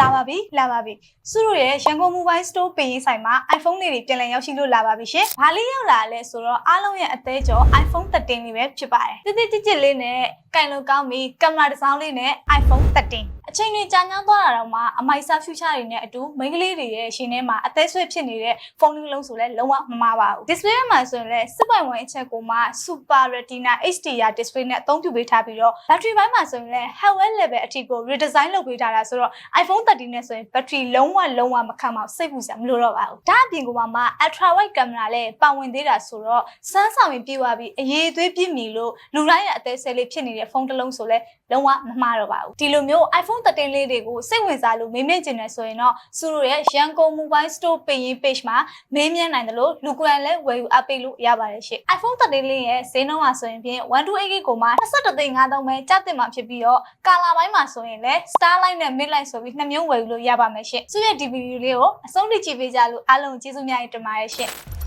လာပါပြီလာပါပြီစုတို့ရဲ့ရန်ကုန် Mobile Store ပင်ရင်ဆိုင်မှာ iPhone လေးတွေပြန်လည်ရောက်ရှိလို့လာပါပြီရှင်။ဘာလေးရောက်လာလဲဆိုတော့အားလုံးရဲ့အသေးကျော် iPhone 13လေးပဲဖြစ်ပါတယ်။တိတိကျကျလေးနဲ့ကင်လို့ကောင်းပြီကင်မရာတစ်စောင်းလေးနဲ့ iPhone 13 အချိန်တွေကြာညောင်းသွားတာတော့မှအမိုက်ဆာ future တွေနဲ့အတူမိန်းကလေးတွေရဲ့ရှင်ထဲမှာအသေးဆွဲဖြစ်နေတဲ့ဖုန်းလေးလုံးဆိုလဲလုံးဝမမှားပါဘူး display မှာဆိုရင်လဲ6.1အချက်ကိုမှ Super Retina HDR display နဲ့အသုံးပြုပေးထားပြီးတော့ battery ဘိုင်းမှာဆိုရင်လဲ hardware level အထိကို redesign လုပ်ပေးထားတာဆိုတော့ iPhone 13နဲ့ဆိုရင် battery လုံးဝလုံးဝမခံပါဘူးစိတ်ပူစရာမလိုတော့ပါဘူးဒါအပြင်ကမှ ultra wide camera လည်းပါဝင်သေးတာဆိုတော့စမ်းဆောင်ရင်ပြေးသွားပြီးအရေးသွေးပြည့်မီလို့လူတိုင်းရဲ့အသေးဆဲလေးဖြစ်နေတဲ့ဖုန်းတစ်လုံးဆိုလဲလုံးဝမမှားတော့ပါဘူးဒီလိုမျိုး iPhone 13လေးတွေကိုစိတ်ဝင်စားလို့မေးမြန်းကျင်နေဆိုရင်တော့စုတို့ရဲ့ရန်ကုန် Mobile Store ပင်ရင် page မှာမေးမြန်းနိုင်တယ်လို့လူကွန်လည်းဝယ်ယူအပ်ပေးလို့ရပါတယ်ရှင့် iPhone 13လေးရဲ့ဈေးနှုန်းကဆိုရင်ဖြင့်128 GB ကိုမှ21သိန်း5000ပဲကျတင်မှာဖြစ်ပြီးတော့ကာလာပိုင်းမှာဆိုရင်လည်း Starlight နဲ့ Midlight ဆိုပြီးနှစ်မျိုးဝယ်ယူလို့ရပါမယ်ရှင့်စုရဲ့ DVD လေးကိုအဆုံးထိကြည့်ပေးကြလို့အားလုံးကျေးဇူးများတင်ပါတယ်ရှင့်